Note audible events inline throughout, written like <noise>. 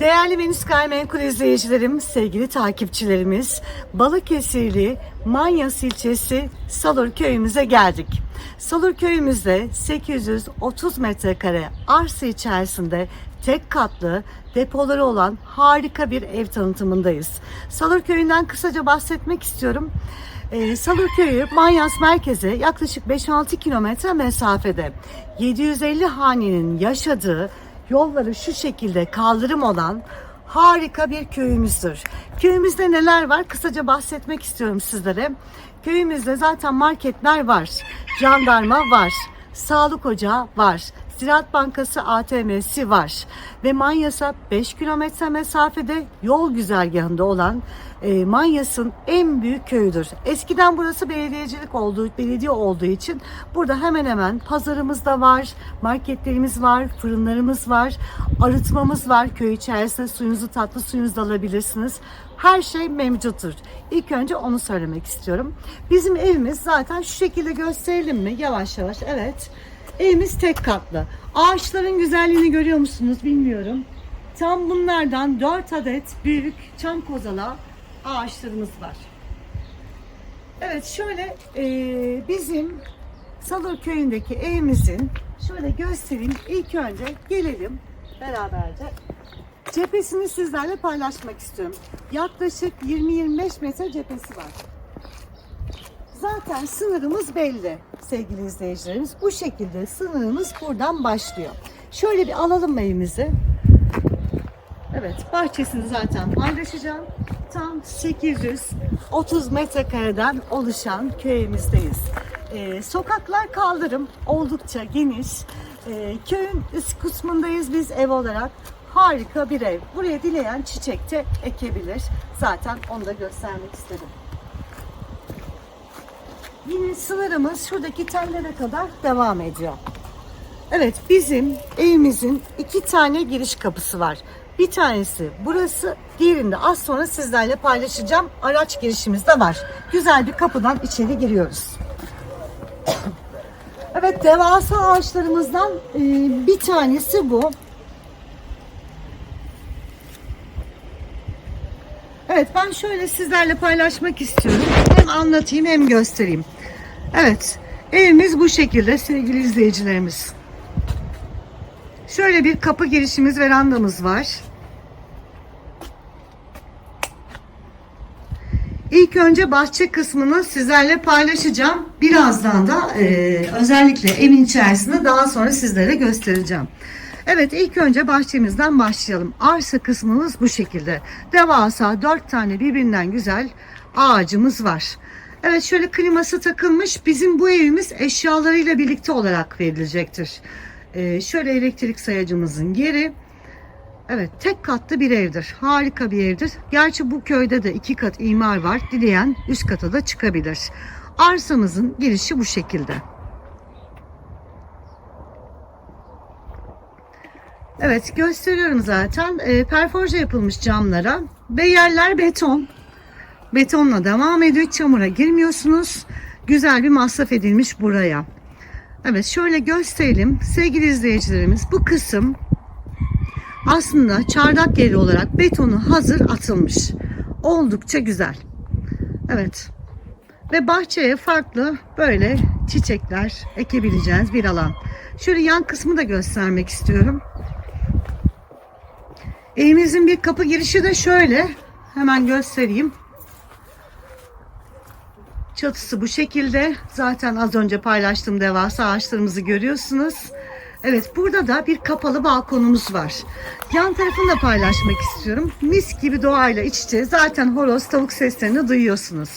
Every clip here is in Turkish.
Değerli Venüs Gayrimenkul izleyicilerim, sevgili takipçilerimiz, Balıkesirli Manyas ilçesi Salur köyümüze geldik. Salur köyümüzde 830 metrekare arsa içerisinde tek katlı depoları olan harika bir ev tanıtımındayız. Salur köyünden kısaca bahsetmek istiyorum. Ee, Salur köyü Manyas merkeze yaklaşık 5-6 kilometre mesafede. 750 hanenin yaşadığı yolları şu şekilde kaldırım olan harika bir köyümüzdür. Köyümüzde neler var? Kısaca bahsetmek istiyorum sizlere. Köyümüzde zaten marketler var, jandarma var, sağlık ocağı var, Ziraat Bankası ATM'si var ve Manyas'a 5 kilometre mesafede yol güzergahında olan e, Manyas'ın en büyük köyüdür. Eskiden burası belediyecilik olduğu, belediye olduğu için burada hemen hemen pazarımız da var, marketlerimiz var, fırınlarımız var, arıtmamız var. Köy içerisinde suyunuzu tatlı suyunuzu da alabilirsiniz. Her şey mevcuttur. İlk önce onu söylemek istiyorum. Bizim evimiz zaten şu şekilde gösterelim mi? Yavaş yavaş evet. Evimiz tek katlı. Ağaçların güzelliğini görüyor musunuz bilmiyorum. Tam bunlardan 4 adet büyük çam kozala ağaçlarımız var. Evet şöyle e, bizim Salur köyündeki evimizin şöyle göstereyim. İlk önce gelelim beraberce. Cephesini sizlerle paylaşmak istiyorum. Yaklaşık 20-25 metre cephesi var. Zaten sınırımız belli sevgili izleyicilerimiz. Bu şekilde sınırımız buradan başlıyor. Şöyle bir alalım evimizi. Evet bahçesini zaten paylaşacağım. Tam 830 metrekareden oluşan köyümüzdeyiz. Ee, sokaklar kaldırım oldukça geniş. Ee, köyün üst kısmındayız biz ev olarak. Harika bir ev. Buraya dileyen çiçek de ekebilir. Zaten onu da göstermek istedim. Yine sınırımız şuradaki tellere kadar devam ediyor. Evet bizim evimizin iki tane giriş kapısı var. Bir tanesi burası, diğerinde az sonra sizlerle paylaşacağım. Araç girişimiz de var. Güzel bir kapıdan içeri giriyoruz. <coughs> Evet devasa ağaçlarımızdan e, bir tanesi bu. Evet ben şöyle sizlerle paylaşmak istiyorum. Hem anlatayım hem göstereyim. Evet evimiz bu şekilde sevgili izleyicilerimiz. Şöyle bir kapı girişimiz verandamız var. İlk önce bahçe kısmını sizlerle paylaşacağım. Birazdan da e, özellikle evin içerisinde daha sonra sizlere göstereceğim. Evet ilk önce bahçemizden başlayalım. Arsa kısmımız bu şekilde. Devasa dört tane birbirinden güzel ağacımız var. Evet şöyle kliması takılmış. Bizim bu evimiz eşyalarıyla birlikte olarak verilecektir. Ee, şöyle elektrik sayacımızın yeri. Evet tek katlı bir evdir. Harika bir evdir. Gerçi bu köyde de iki kat imar var. Dileyen üst kata da çıkabilir. Arsamızın girişi bu şekilde. Evet gösteriyorum zaten. E, perforje yapılmış camlara ve yerler beton. Betonla devam ediyor. Çamura girmiyorsunuz. Güzel bir masraf edilmiş buraya. Evet şöyle gösterelim. Sevgili izleyicilerimiz bu kısım aslında çardak yeri olarak betonu hazır atılmış. Oldukça güzel. Evet. Ve bahçeye farklı böyle çiçekler ekebileceğiniz bir alan. Şöyle yan kısmı da göstermek istiyorum. Evimizin bir kapı girişi de şöyle. Hemen göstereyim. Çatısı bu şekilde. Zaten az önce paylaştığım devasa ağaçlarımızı görüyorsunuz. Evet burada da bir kapalı balkonumuz var. Yan tarafını da paylaşmak istiyorum. Mis gibi doğayla iç içe. Zaten horoz tavuk seslerini duyuyorsunuz.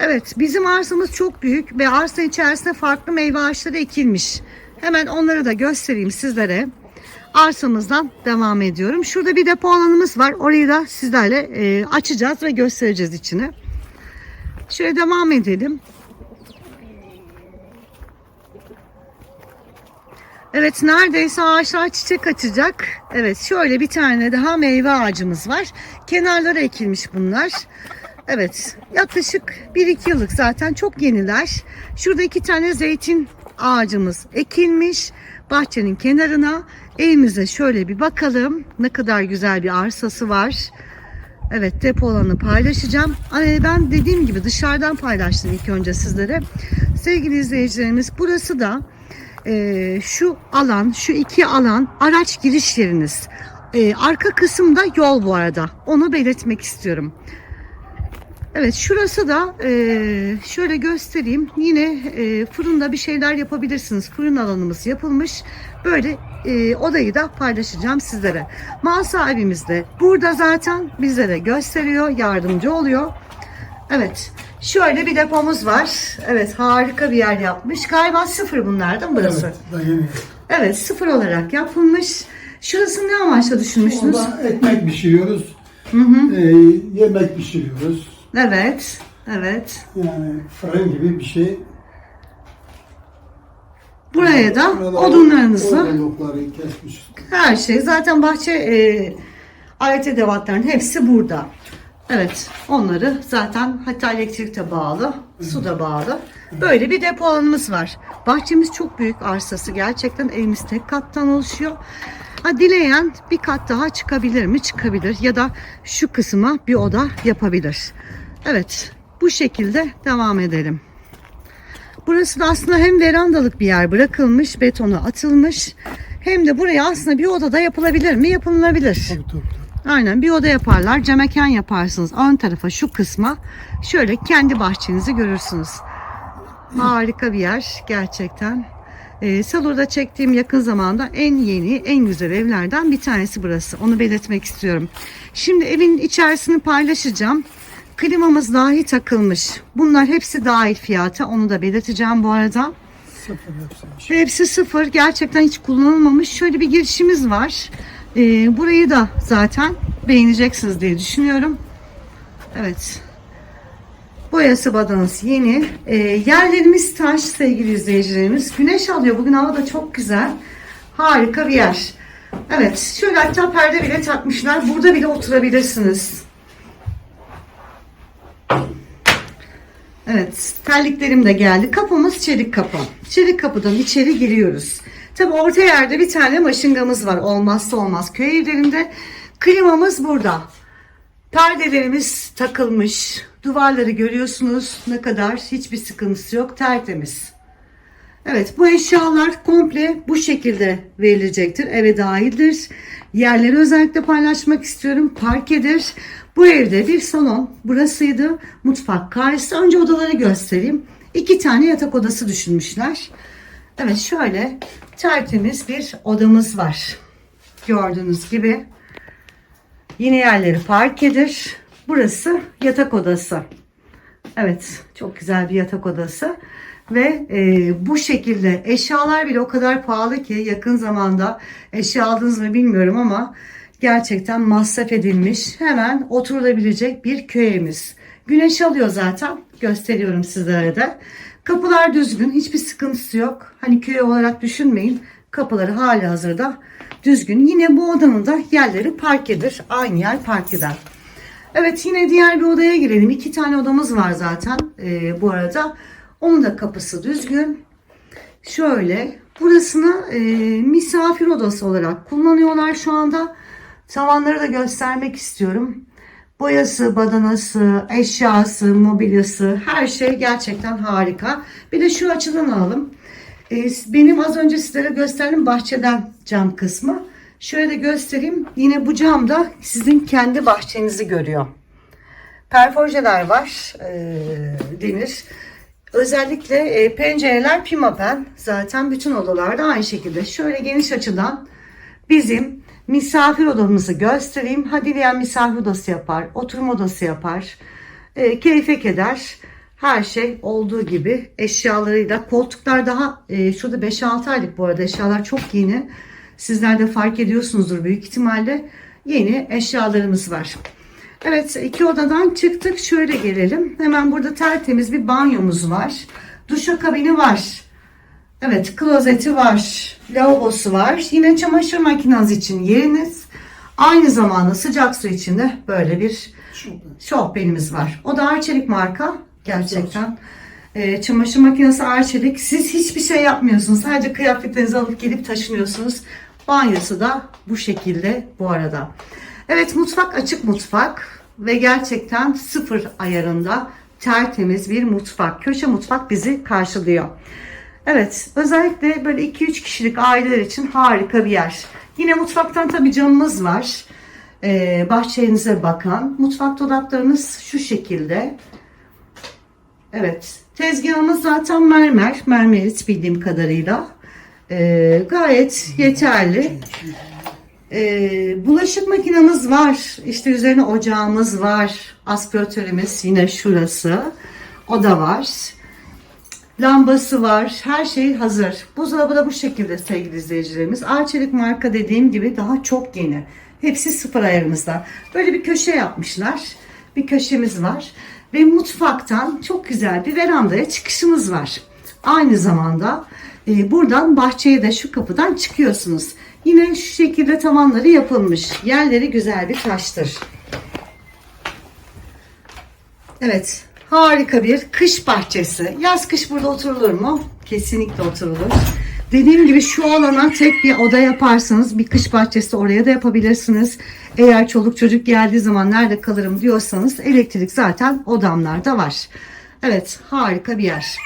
Evet bizim arsamız çok büyük ve arsa içerisinde farklı meyve ağaçları ekilmiş. Hemen onları da göstereyim sizlere arsamızdan devam ediyorum. Şurada bir depo alanımız var. Orayı da sizlerle e, açacağız ve göstereceğiz içini. Şöyle devam edelim. Evet neredeyse ağaçlar çiçek açacak. Evet şöyle bir tane daha meyve ağacımız var. Kenarlara ekilmiş bunlar. Evet yaklaşık 1-2 yıllık zaten çok yeniler. Şurada iki tane zeytin ağacımız ekilmiş. Bahçenin kenarına evimize şöyle bir bakalım. Ne kadar güzel bir arsası var. Evet depo alanı paylaşacağım. Ben dediğim gibi dışarıdan paylaştım ilk önce sizlere. Sevgili izleyicilerimiz burası da e, şu alan, şu iki alan araç giriş yeriniz. E, arka kısımda yol bu arada. Onu belirtmek istiyorum. Evet şurası da e, şöyle göstereyim. Yine e, fırında bir şeyler yapabilirsiniz. Fırın alanımız yapılmış. Böyle e, odayı da paylaşacağım sizlere. Mal sahibimiz de burada zaten bizlere gösteriyor, yardımcı oluyor. Evet. Şöyle bir depomuz var. Evet harika bir yer yapmış. Galiba sıfır bunlar değil mi burası? Evet, daha yeni. Evet sıfır olarak yapılmış. Şurası ne amaçla düşünmüştünüz? Orada ekmek pişiriyoruz. Ee, yemek pişiriyoruz. Evet. Evet. Yani fırın gibi bir şey. Buraya da Burada odunlarınızı Odunlukları. Her şey zaten bahçe e, alet edevatların hepsi burada. Evet onları zaten hatta elektrik de bağlı, su da bağlı. Böyle bir depo alanımız var. Bahçemiz çok büyük arsası gerçekten evimiz tek kattan oluşuyor. Ha, dileyen bir kat daha çıkabilir mi? Çıkabilir ya da şu kısma bir oda yapabilir. Evet bu şekilde devam edelim. Burası da aslında hem verandalık bir yer bırakılmış, betonu atılmış. Hem de buraya aslında bir odada yapılabilir mi? Yapılabilir. Tabii tabii. tabii. Aynen bir oda yaparlar. Camekan yaparsınız. Ön tarafa şu kısma şöyle kendi bahçenizi görürsünüz. Harika bir yer gerçekten. Ee, Salur'da çektiğim yakın zamanda en yeni, en güzel evlerden bir tanesi burası. Onu belirtmek istiyorum. Şimdi evin içerisini paylaşacağım. Klimamız dahi takılmış. Bunlar hepsi dahil fiyata. Onu da belirteceğim bu arada. Sıfır hepsi. Hepsi sıfır. Gerçekten hiç kullanılmamış. Şöyle bir girişimiz var. Ee, burayı da zaten beğeneceksiniz diye düşünüyorum. Evet. Boyası badanası yeni. Ee, yerlerimiz taş sevgili izleyicilerimiz. Güneş alıyor. Bugün hava da çok güzel. Harika bir yer. Evet. Şöyle hatta perde bile takmışlar. Burada bile oturabilirsiniz. Evet, terliklerim de geldi. Kapımız çelik kapı. Çelik kapıdan içeri giriyoruz. Tabi orta yerde bir tane maşıngamız var. Olmazsa olmaz köy evlerinde. Klimamız burada. Perdelerimiz takılmış. Duvarları görüyorsunuz ne kadar hiçbir sıkıntısı yok. Tertemiz. Evet bu eşyalar komple bu şekilde verilecektir. Eve dahildir. Yerleri özellikle paylaşmak istiyorum. Parkedir. Bu evde bir salon burasıydı. Mutfak karşısı. Önce odaları göstereyim. İki tane yatak odası düşünmüşler. Evet şöyle tertemiz bir odamız var. Gördüğünüz gibi. Yine yerleri parkedir. Burası yatak odası. Evet, çok güzel bir yatak odası ve e, bu şekilde eşyalar bile o kadar pahalı ki yakın zamanda eşya aldınız mı bilmiyorum ama gerçekten masraf edilmiş hemen oturulabilecek bir köyümüz. Güneş alıyor zaten gösteriyorum sizlere de. Kapılar düzgün hiçbir sıkıntısı yok. Hani köy olarak düşünmeyin kapıları hali hazırda düzgün. Yine bu odanın da yerleri parkedir. Aynı yer parkeden. Evet yine diğer bir odaya girelim. İki tane odamız var zaten e, bu arada. Onun da kapısı düzgün. Şöyle burasını e, misafir odası olarak kullanıyorlar şu anda. Tavanları da göstermek istiyorum. Boyası, badanası, eşyası, mobilyası her şey gerçekten harika. Bir de şu açıdan alalım. E, benim az önce sizlere gösterdiğim bahçeden cam kısmı. Şöyle de göstereyim. Yine bu cam da sizin kendi bahçenizi görüyor. Perforjeler var e, denir. Özellikle e, pencereler pimapen. Zaten bütün odalarda aynı şekilde. Şöyle geniş açıdan bizim misafir odamızı göstereyim. Ha dileyen misafir odası yapar, oturma odası yapar. E, keyfe keder. Her şey olduğu gibi eşyalarıyla. Koltuklar daha e, şurada 5-6 aylık bu arada eşyalar çok yeni. Sizler de fark ediyorsunuzdur büyük ihtimalle. Yeni eşyalarımız var. Evet iki odadan çıktık. Şöyle gelelim. Hemen burada tertemiz bir banyomuz var. Duşakabini var. Evet klozeti var. Lavabosu var. Yine çamaşır makineniz için yeriniz. Aynı zamanda sıcak su için de böyle bir şofbenimiz var. O da Arçelik marka. Gerçekten. Ee, çamaşır makinesi arçelik. Siz hiçbir şey yapmıyorsunuz. Sadece kıyafetlerinizi alıp gelip taşınıyorsunuz. Banyosu da bu şekilde bu arada. Evet mutfak açık mutfak ve gerçekten sıfır ayarında tertemiz bir mutfak. Köşe mutfak bizi karşılıyor. Evet özellikle böyle 2-3 kişilik aileler için harika bir yer. Yine mutfaktan tabii camımız var. Ee, bahçenize bakan. Mutfak dolaplarımız şu şekilde. Evet. Tezgahımız zaten mermer. Mermerit bildiğim kadarıyla. Ee, gayet yeterli. Ee, bulaşık makinamız var. İşte üzerine ocağımız var. Aspiratörümüz yine şurası. O da var. Lambası var. Her şey hazır. Buzdolabı da bu şekilde sevgili izleyicilerimiz. Arçelik marka dediğim gibi daha çok yeni. Hepsi sıfır ayarımızda. Böyle bir köşe yapmışlar. Bir köşemiz var. Ve mutfaktan çok güzel bir verandaya çıkışımız var. Aynı zamanda e, buradan bahçeye de şu kapıdan çıkıyorsunuz. Yine şu şekilde tavanları yapılmış. Yerleri güzel bir taştır. Evet. Harika bir kış bahçesi. Yaz kış burada oturulur mu? Kesinlikle oturulur. Dediğim gibi şu alana tek bir oda yaparsanız bir kış bahçesi oraya da yapabilirsiniz. Eğer çoluk çocuk geldiği zaman nerede kalırım diyorsanız elektrik zaten odamlarda var. Evet harika bir yer.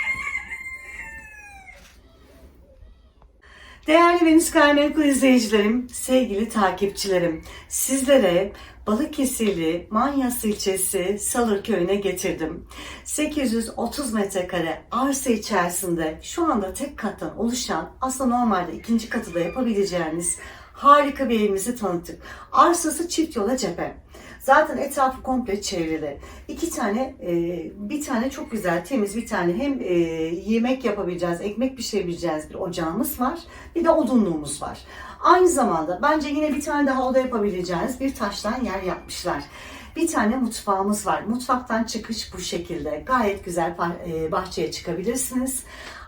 Değerli Venüs Gayrimenkul izleyicilerim, sevgili takipçilerim, sizlere Balıkesirli Manyas ilçesi Salır köyüne getirdim. 830 metrekare arsa içerisinde şu anda tek kattan oluşan aslında normalde ikinci katı da yapabileceğiniz harika bir evimizi tanıttık. Arsası çift yola cephe. Zaten etrafı komple çevrili. İki tane, e, bir tane çok güzel, temiz bir tane hem e, yemek yapabileceğiz, ekmek pişirebileceğiz bir ocağımız var. Bir de odunluğumuz var. Aynı zamanda bence yine bir tane daha oda yapabileceğiniz bir taştan yer yapmışlar. Bir tane mutfağımız var. Mutfaktan çıkış bu şekilde. Gayet güzel e, bahçeye çıkabilirsiniz.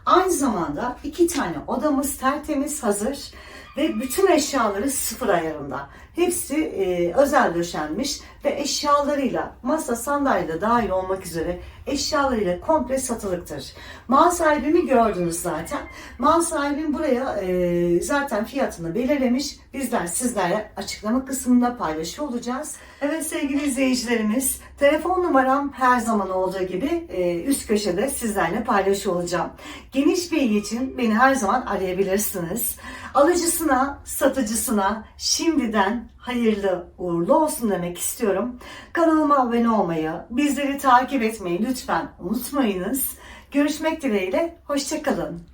Aynı zamanda iki tane odamız tertemiz hazır ve bütün eşyaları sıfır ayarında. Hepsi e, özel döşenmiş ve eşyalarıyla masa sandalye de dahil olmak üzere eşyalarıyla komple satılıktır. Mal sahibimi gördünüz zaten. Mal sahibim buraya e, zaten fiyatını belirlemiş. Bizler sizlerle açıklama kısmında paylaşıyor olacağız. Evet sevgili izleyicilerimiz telefon numaram her zaman olduğu gibi e, üst köşede sizlerle paylaşıyor olacağım. Geniş bilgi için beni her zaman arayabilirsiniz. Alıcısına, satıcısına hayırlı uğurlu olsun demek istiyorum. Kanalıma abone olmayı, bizleri takip etmeyi lütfen unutmayınız. Görüşmek dileğiyle, hoşçakalın.